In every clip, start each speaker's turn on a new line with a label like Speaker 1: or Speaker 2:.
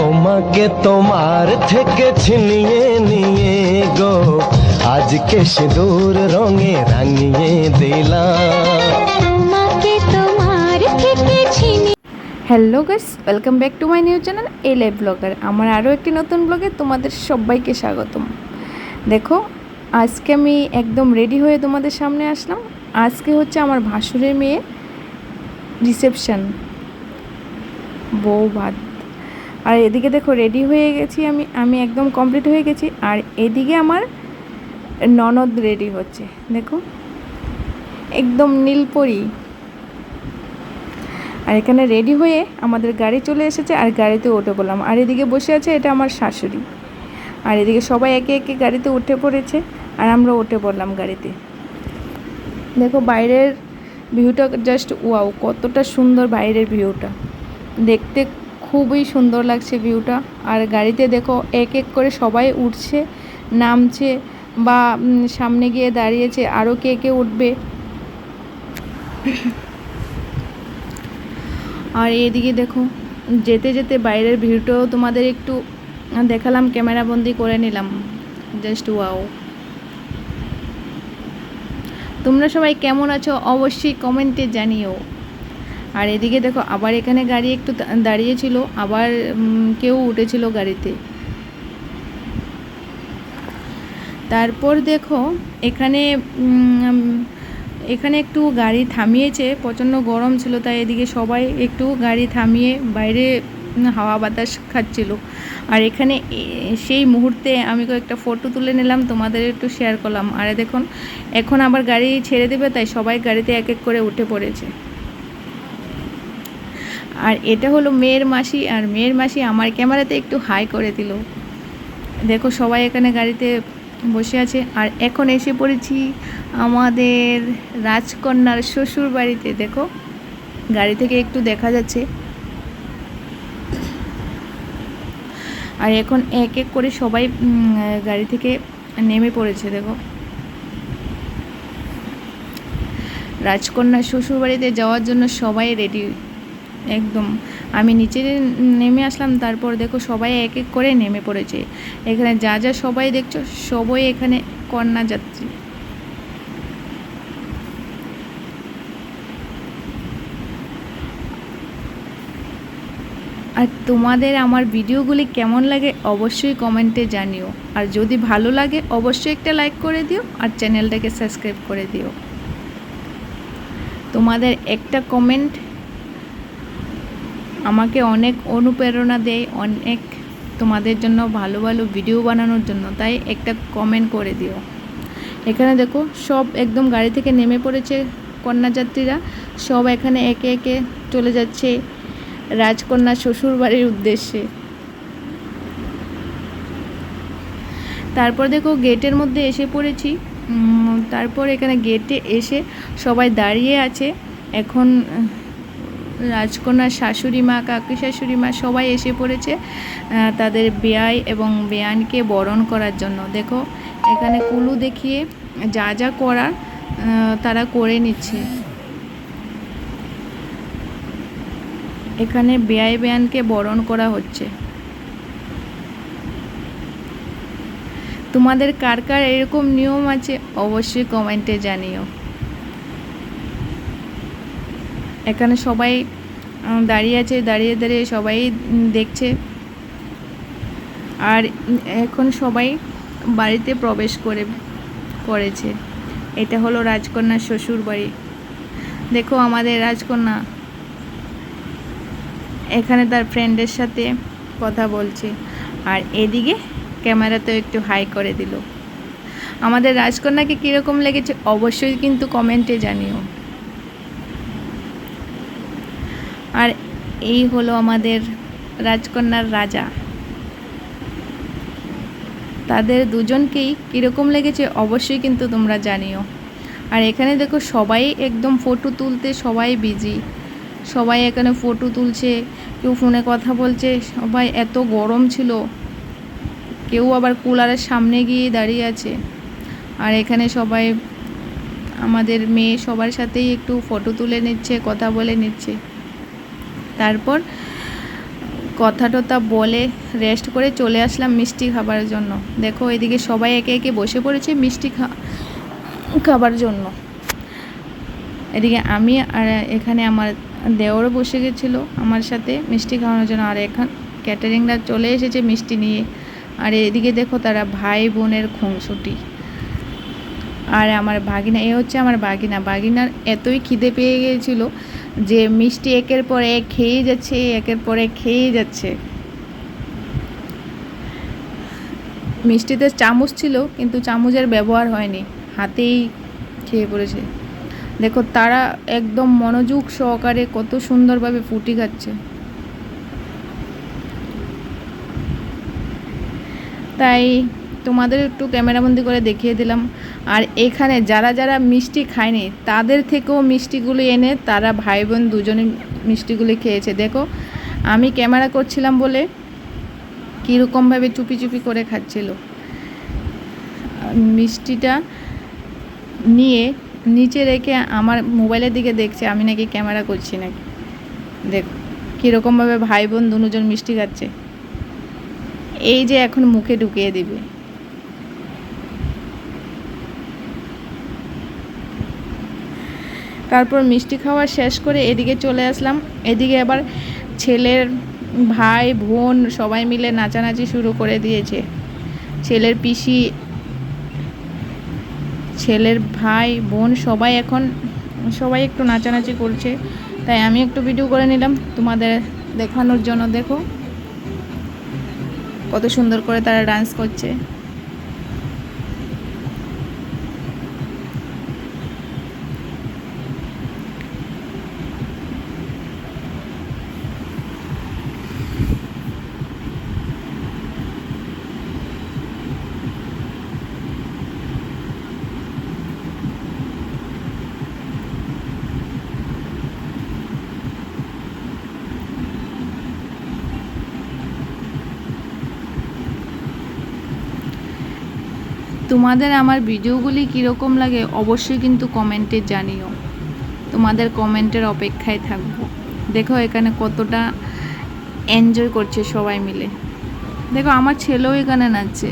Speaker 1: তোমাকে তোমার থেকে ছিনিয়ে নিয়ে গো। আজকে সিঁদুর রঙে রাঙিয়ে দিলাম
Speaker 2: তোমাকে তোমার থেকে ছিনি
Speaker 3: hello guys welcome back to my new channel এই লাইভ ব্লগার আমার আরও একটি নতুন ব্লগে তোমাদের সবাইকে স্বাগতম। দেখো আজকে আমি একদম রেডি হয়ে তোমাদের সামনে আসলাম। আজকে হচ্ছে আমার ভাসুরের মেয়ে রিসেপশন বউ ভাত আর এদিকে দেখো রেডি হয়ে গেছি আমি আমি একদম কমপ্লিট হয়ে গেছি। আর এদিকে আমার ননদ রেডি হচ্ছে, দেখো। একদম নীলপরি। আর এখানে রেডি হয়ে আমাদের গাড়ি চলে এসেছে, আর গাড়িতে উঠে পড়লাম। আর এদিকে বসে আছে এটা আমার শাশুড়ি। আর এদিকে সবাই একে একে গাড়িতে উঠে পড়েছে, আর আমরা উঠে পড়লাম গাড়িতে। দেখো, বাইরের ভিউটা জাস্ট ওয়াও কতটা সুন্দর বাইরের ভিউটা দেখতে খুবই সুন্দর লাগছে ভিউটা। আর গাড়িতে দেখো, এক এক করে সবাই উঠছে, নামছে বা সামনে গিয়ে দাঁড়িয়েছে আরও কে কে উঠবে। আর এদিকে দেখো, যেতে যেতে বাইরের ভিউটাও তোমাদের একটু দেখালাম, ক্যামেরা বন্দি করে নিলাম। Just wow. তোমরা সবাই কেমন আছো? অবশ্যই কমেন্টে জানিও। আর এদিকে দেখো, আবার এখানে গাড়ি একটু দাঁড়িয়েছিল আবার কেউ উঠেছিল গাড়িতে। তারপর দেখো, এখানে এখানে একটু গাড়ি থামিয়েছে, প্রচণ্ড গরম ছিল, তাই এদিকে সবাই একটু গাড়ি থামিয়ে বাইরে হাওয়া বাতাস খাচ্ছিল। আর এখানে সেই মুহূর্তে আমি কয়েকটা ফটো তুলে নিলাম, তোমাদের একটু শেয়ার করলাম। আর দেখুন, এখন আবার গাড়ি ছেড়ে দেবে, তাই সবাই গাড়িতে এক এক করে উঠে পড়েছে। আর এটা হলো মেয়ের মাসি, আর মেয়ের মাসি আমার ক্যামেরাতে একটু হাই করে দিল। দেখো সবাই এখানে গাড়িতে বসে আছে, আর এখন এসে পড়েছি আমাদের রাজকন্যার শ্বশুর বাড়িতে দেখো, গাড়ি থেকে একটু দেখা যাচ্ছে। আর এখন এক এক করে সবাই গাড়ি থেকে নেমে পড়েছে, দেখো। রাজকন্যার শ্বশুর বাড়িতে যাওয়ার জন্য সবাই রেডি একদম। আমি নিচে নেমে আসলাম, তারপর দেখো সবাই এক এক করে নেমে পড়েছে। এখানে যা যা সবাই দেখছ, সবাই এখানে কন্যা যাত্রী। আর তোমাদের আমার ভিডিওগুলি কেমন লাগে অবশ্যই কমেন্টে জানিও। আর যদি ভালো লাগে, অবশ্যই একটা লাইক করে দিও আর চ্যানেলটাকে সাবস্ক্রাইব করে দিও। তোমাদের একটা কমেন্ট আমাকে অনেক অনুপ্রেরণা দেয়, অনেক তোমাদের জন্য ভালো ভালো ভিডিও বানানোর জন্য। তাই একটা কমেন্ট করে দিও। এখানে দেখো, সব একদম গাড়ি থেকে নেমে পড়েছে কন্যাযাত্রীরা। সব এখানে একে একে চলে যাচ্ছে রাজকন্যা শ্বশুর বাড়ির উদ্দেশ্যে। তারপর দেখো, গেটের মধ্যে এসে পড়েছি। তারপর এখানে গেটে এসে সবাই দাঁড়িয়ে আছে। এখন রাজকন্যার শাশুড়ি মা, কাকি শাশুড়ি মা সবাই এসে পড়েছে তাদের বেয়াই এবং বেয়ানকে বরণ করার জন্য। দেখো, এখানে কুলু দেখিয়ে যা যা করার তারা করে নিচ্ছে। এখানে বেয়াই বেয়ানকে বরণ করা হচ্ছে। তোমাদের কার কার এরকম নিয়ম আছে, অবশ্যই কমেন্টে জানিও। এখানে সবাই দাঁড়িয়ে আছে, দাঁড়িয়ে দাঁড়িয়ে সবাই দেখছে। আর এখন সবাই বাড়িতে প্রবেশ করে, করেছে। এটা হলো রাজকন্যার শ্বশুর বাড়ি। দেখো আমাদের রাজকন্যা। এখানে তার ফ্রেন্ডের সাথে কথা বলছে। আর এদিকে ক্যামেরাতেও একটু হাই করে দিল। আমাদের রাজকন্যাকে কীরকম লেগেছে অবশ্যই কিন্তু কমেন্টে জানিও আর এই হলো আমাদের রাজকন্যার রাজা। তাদের দুজনকেই কীরকম লেগেছে অবশ্যই কিন্তু তোমরা জানিও। আর এখানে দেখো সবাই একদম ফটো তুলতে সবাই বিজি সবাই এখানে ফটো তুলছে, কেউ ফোনে কথা বলছে, সবাই এত গরম ছিল। কেউ আবার কুলারের সামনে গিয়ে দাঁড়িয়ে আছে। আর এখানে সবাই, আমাদের মেয়ে সবার সাথেই একটু ফটো তুলে নিচ্ছে, কথা বলে নিচ্ছে। তারপর কথা টথা বলে রেস্ট করে চলে আসলাম মিষ্টি খাবার জন্য। দেখো এদিকে সবাই একে একে বসে পড়েছে মিষ্টি খাবার জন্য। এদিকে আমি আর এখানে আমার দেওরও বসে গেছিল আমার সাথে মিষ্টি খাওয়ানোর জন্য। আর এখান ক্যাটারিংরা চলে এসেছে মিষ্টি নিয়ে। আর এদিকে দেখো তারা ভাই বোনের খুনসুটি। আর আমার বাগিনা এ হচ্ছে আমার বাগিনা বাগিনার এতই খিদে পেয়ে গিয়েছিল যে মিষ্টি একের পর এক খেয়ে যাচ্ছে, একের পর এক খেয়ে যাচ্ছে। মিষ্টিতে চামচ ছিল, কিন্তু চামচের ব্যবহার হয়নি, হাতেই খেয়ে পড়েছে। দেখো, তারা একদম মনোযোগ সহকারে কত সুন্দরভাবে ফুটি খাচ্ছে। তাই তোমাদের একটু ক্যামেরাবন্দি করে দেখিয়ে দিলাম। আর এখানে যারা যারা মিষ্টি খায়নি, তাদের থেকেও মিষ্টিগুলি এনে তারা ভাই বোন দুজনে মিষ্টিগুলি খেয়েছে। দেখো, আমি ক্যামেরা করছিলাম বলে কীরকমভাবে চুপি চুপি করে খাচ্ছিল। মিষ্টিটা নিয়ে নিচে রেখে আমার মোবাইলের দিকে দেখছে, আমি নাকি ক্যামেরা করছি নাকি? দেখো, কীরকমভাবে ভাই বোন দুজন মিষ্টি খাচ্ছে। এই যে এখন মুখে ঢুকিয়ে দিবে। তারপর মিষ্টি খাওয়া শেষ করে এদিকে চলে আসলাম। এদিকে আবার ছেলের ভাই, বোন সবাই মিলে নাচানাচি শুরু করে দিয়েছে। ছেলের পিসি, ছেলের ভাই, বোন সবাই এখন, সবাই একটু নাচানাচি করছে। তাই আমি একটু ভিডিও করে নিলাম। তোমাদের দেখানোর জন্য দেখো। কত সুন্দর করে তারা ডান্স করছে। তোমাদের আমার ভিডিওগুলি কীরকম লাগে অবশ্যই কিন্তু কমেন্টে জানিও। তোমাদের কমেন্টের অপেক্ষায় থাকব। দেখো এখানে কতটা এনজয় করছে সবাই মিলে। দেখো আমার ছেলেও এখানে নাচছে।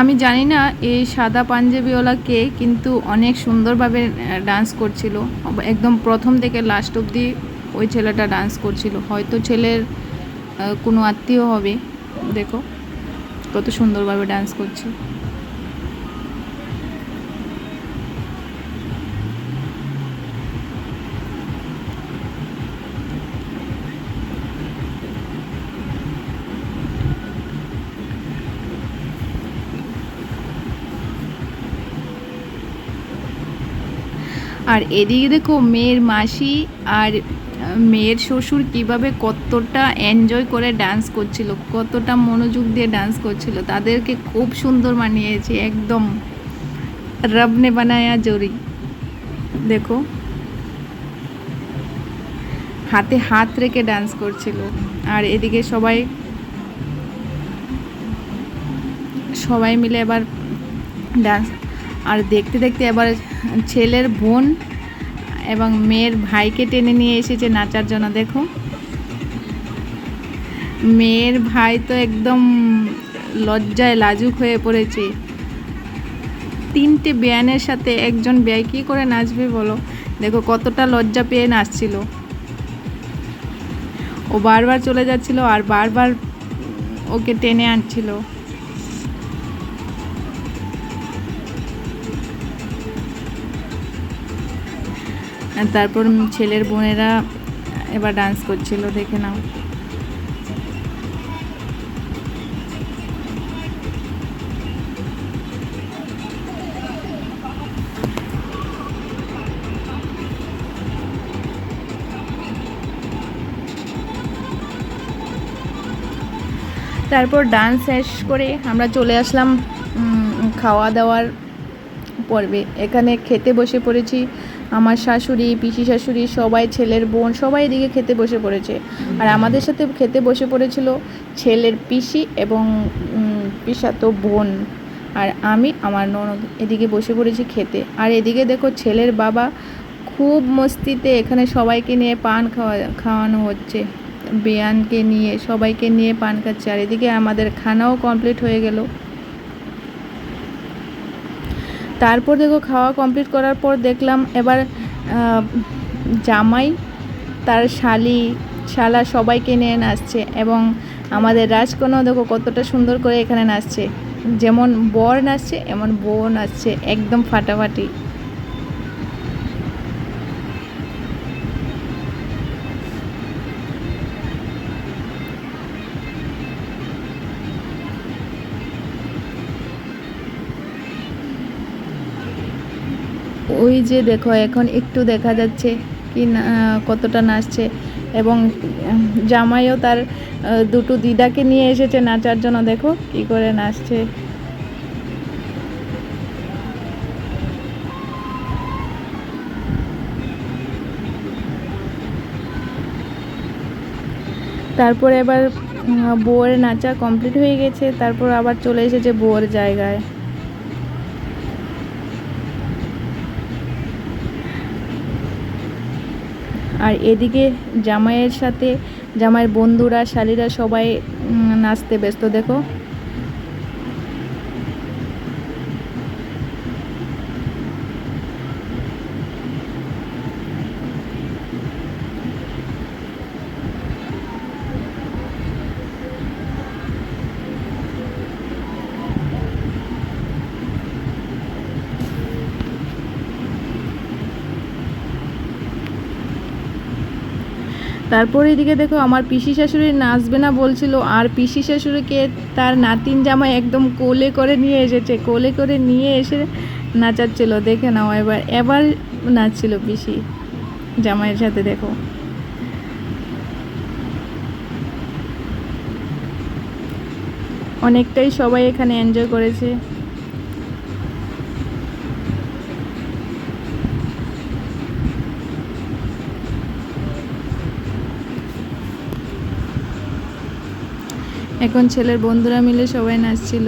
Speaker 3: আমি জানি না এই সাদা পাঞ্জাবিওয়ালা কে কিন্তু অনেক সুন্দরভাবে ডান্স করছিল। একদম প্রথম থেকে লাস্ট অবধি ওই ছেলেটা ডান্স করছিল। হয়তো ছেলের কোনো আত্মীয় হবে। দেখো, কত সুন্দরভাবে ডান্স করছে। আর এদিকে দেখো মেয়ের মাসি আর মেয়ের শ্বশুর কীভাবে কতটা এনজয় করে ডান্স করছিল, কতটা মনোযোগ দিয়ে ডান্স করছিল, তাদেরকে খুব সুন্দর মানিয়েছে, একদম রবনে বানায়া জরি। দেখো। হাতে হাত রেখে ডান্স করছিল। আর এদিকে সবাই সবাই মিলে এবার ডান্স আর দেখতে দেখতে এবার ছেলের বোন এবং মেয়ের ভাইকে টেনে নিয়ে এসেছে নাচার জন্য, দেখো। মেয়ের ভাই তো একদম লজ্জায় লাজুক হয়ে পড়েছে। তিনটে ব্যানের সাথে একজন ব্যয় কী করে নাচবে বলো? দেখো কতটা লজ্জা পেয়ে নাচছিল। ও বারবার চলে যাচ্ছিল আর বারবার ওকে টেনে আনছিল। তারপর ছেলের বোনেরা এবার ডান্স করছিল, দেখে নাও। তারপর ডান্স শেষ করে আমরা চলে আসলাম খাওয়া দাওয়ার পর্বে। এখানে খেতে বসে পড়েছি। আমার শাশুড়ি, পিসি শাশুড়ি, সবাই ছেলের বোন, সবাই এদিকে খেতে বসে পড়েছে। আর আমাদের সাথে খেতে বসে পড়েছিল ছেলের পিসি এবং পিসাতো বোন। আর আমি, আমার ননদ এদিকে বসে পড়েছি খেতে। আর এদিকে দেখো ছেলের বাবা খুব মস্তিতে এখানে সবাইকে নিয়ে পান খাওয়া, খাওয়ানো হচ্ছে। বেয়ানকে নিয়ে, সবাইকে নিয়ে পান খাচ্ছে। আর এদিকে আমাদের খানাও কমপ্লিট হয়ে গেল। তারপর দেখো খাওয়া কমপ্লিট করার পর দেখলাম এবার জামাই, তার শালি, শালা সবাইকে নিয়ে নাচছে এবং আমাদের রাজকন্যাও দেখো কতটা সুন্দর করে এখানে নাচছে। যেমন বর নাচছে, এমন বউ নাচছে, একদম ফাটাফাটি। ওই যে দেখো, এখন একটু দেখা যাচ্ছে কি কতটা নাচছে। এবং জামাইও তার দুটো দিদাকে নিয়ে এসেছে নাচার জন্য। দেখো কি করে নাচছে। তারপর এবার বউয়ের নাচা কমপ্লিট হয়ে গেছে। তারপর আবার চলে এসেছে বউয়ের জায়গায়। আর এদিকে জামাইয়ের সাথে জামাইয়ের বন্ধুরা শালিরা সবাই নাচতে ব্যস্ত দেখো। তারপর এদিকে দেখো আমার পিসি শাশুড়ি নাচবে না বলছিল, আর পিসি শাশুড়িকে তার নাতিন জামাই একদম কোলে করে নিয়ে এসেছে, কোলে করে নিয়ে এসে নাচাচ্ছিল, দেখে নাও এবার এবার নাচছিল পিসি জামাইয়ের সাথে, দেখো। অনেকটাই সবাই এখানে এনজয় করেছে। এখন ছেলের বন্ধুরা মিলে সবাই নাচছিল।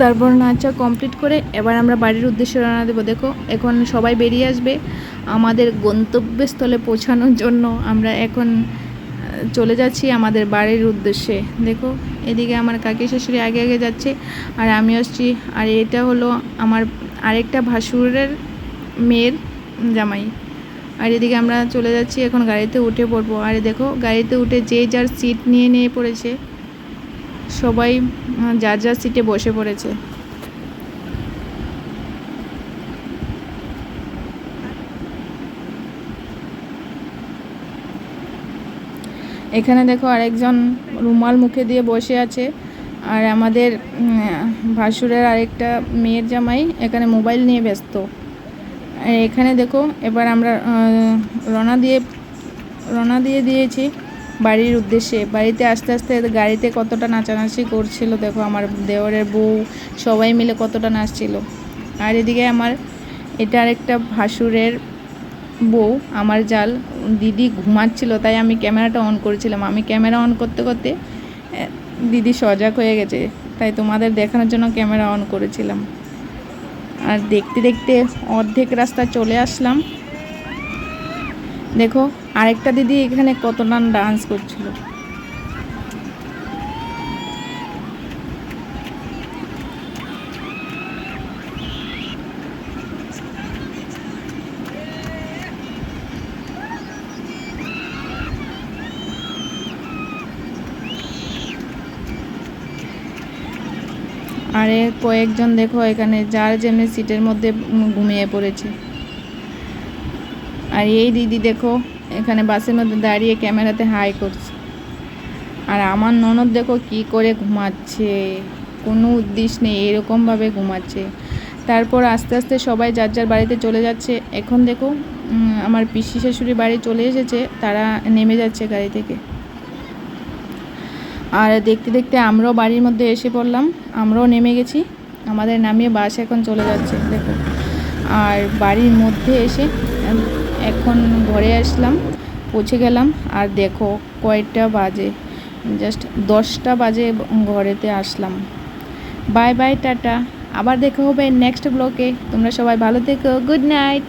Speaker 3: তারপর নাচা কমপ্লিট করে এবার আমরা বাড়ির উদ্দেশ্যে রওনা দেবো। দেখো, এখন সবাই বেরিয়ে আসবে। আমাদের গন্তব্যস্থলে পৌঁছানোর জন্য আমরা এখন চলে যাচ্ছি আমাদের বাড়ির উদ্দেশ্যে। দেখো, এদিকে আমার কাকি শাশুড়ি আগে আগে যাচ্ছে আর আমি আসছি। আর এটা হলো আমার আরেকটা ভাসুরের মেয়ের জামাই। আর এদিকে আমরা চলে যাচ্ছি, এখন গাড়িতে উঠে পড়ব। আর দেখো, গাড়িতে উঠে যে যার সিট নিয়ে নিয়ে পড়েছে। সবাই যার যার সিটে বসে পড়েছে। এখানে দেখো আরেকজন রুমাল মুখে দিয়ে বসে আছে। আর আমাদের ভাসুরের আরেকটা মেয়ের জামাই এখানে মোবাইল নিয়ে ব্যস্ত। এখানে দেখো, এবার আমরা রনা দিয়ে রনা দিয়ে দিয়েছি। বাড়ির উদ্দেশ্যে। বাড়িতে আস্তে আস্তে গাড়িতে কতটা নাচানাচি করছিল, দেখো আমার দেওরের বউ, সবাই মিলে কতটা নাচছিল। আর এদিকে আমার, এটা আরেকটা ভাসুরের বউ, আমার জাল, দিদি ঘুমাচ্ছিল, তাই আমি ক্যামেরাটা অন করেছিলাম। আমি ক্যামেরা অন করতে করতে দিদি সজাগ হয়ে গেছে, তাই তোমাদের দেখানোর জন্য ক্যামেরা অন করেছিলাম। আর দেখতে দেখতে অর্ধেক রাস্তা চলে আসলাম। দেখো আরেকটা দিদি এখানে কতটা ডান্স করছিল। আরে কয়েকজন দেখো এখানে, যার যেমনি সিটের মধ্যে ঘুমিয়ে পড়েছে। আর এই দিদি দেখো এখানে বাসের মধ্যে দাঁড়িয়ে ক্যামেরাতে হাই করছে। আর আমার ননদ দেখো কি করে ঘুমাচ্ছে, কোনো উদ্দেশ্য নেই, এরকমভাবে ঘুমাচ্ছে। তারপর আস্তে আস্তে সবাই যার যার বাড়িতে চলে যাচ্ছে। এখন দেখো আমার পিসি শাশুড়ি বাড়ি চলে এসেছে, তারা নেমে যাচ্ছে গাড়ি থেকে। আর দেখতে দেখতে আমরাও বাড়ির মধ্যে এসে পড়লাম, আমরাও নেমে গেছি। আমাদের নামিয়ে বাস এখন চলে যাচ্ছে, দেখো। আর বাড়ির মধ্যে এসে এখন ঘরে আসলাম, পৌঁছে গেলাম। আর দেখো, কয়টা বাজে। জাস্ট দশটা বাজে ঘরেতে আসলাম। Bye bye tata. আবার দেখা হবে নেক্সট ব্লকে তোমরা সবাই ভালো থেকো। Good night